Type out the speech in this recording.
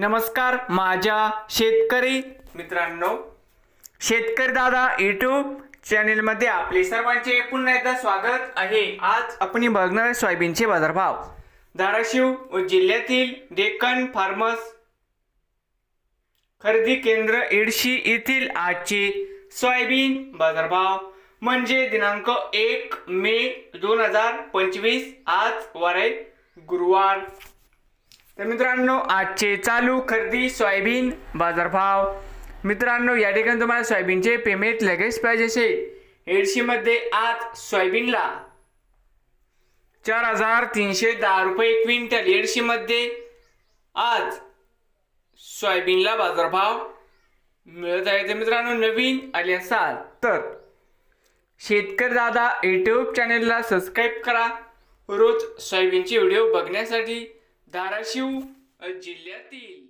नमस्कार माझ्या शेतकरी मित्रांनो शेतकरी दादा युट्यूब चॅनेलमध्ये आपले सर्वांचे पुन्हा एकदा स्वागत आहे. आज आपण बघणार आहे सोयाबीनचे बाजारभाव. धाराशिव व जिल्ह्यातील डेक्कन फार्मर्स खरेदी केंद्र एडशी येथील आजचे सोयाबीन बाजारभाव म्हणजे दिनांक एक मे दोन हजार पंचवीस आज वार गुरुवार. तर मित्रांनो आजचे चालू खरेदी सोयाबीन बाजारभाव. मित्रांनो या ठिकाणी तुम्हाला सोयाबीनचे पेमेंट लगेच पाहिजे असेल. एडशीमध्ये आज सोयाबीनला चार हजार तीनशे दहा रुपये क्विंटल. एडशीमध्ये आज सोयाबीनला बाजारभाव मिळत आहे. तर मित्रांनो नवीन आले असाल तर शेतकरी दादा यूट्यूब चॅनेलला सबस्क्राईब करा. रोज सोयाबीनचे व्हिडिओ बघण्यासाठी धाराशिव जिल्ह्यातील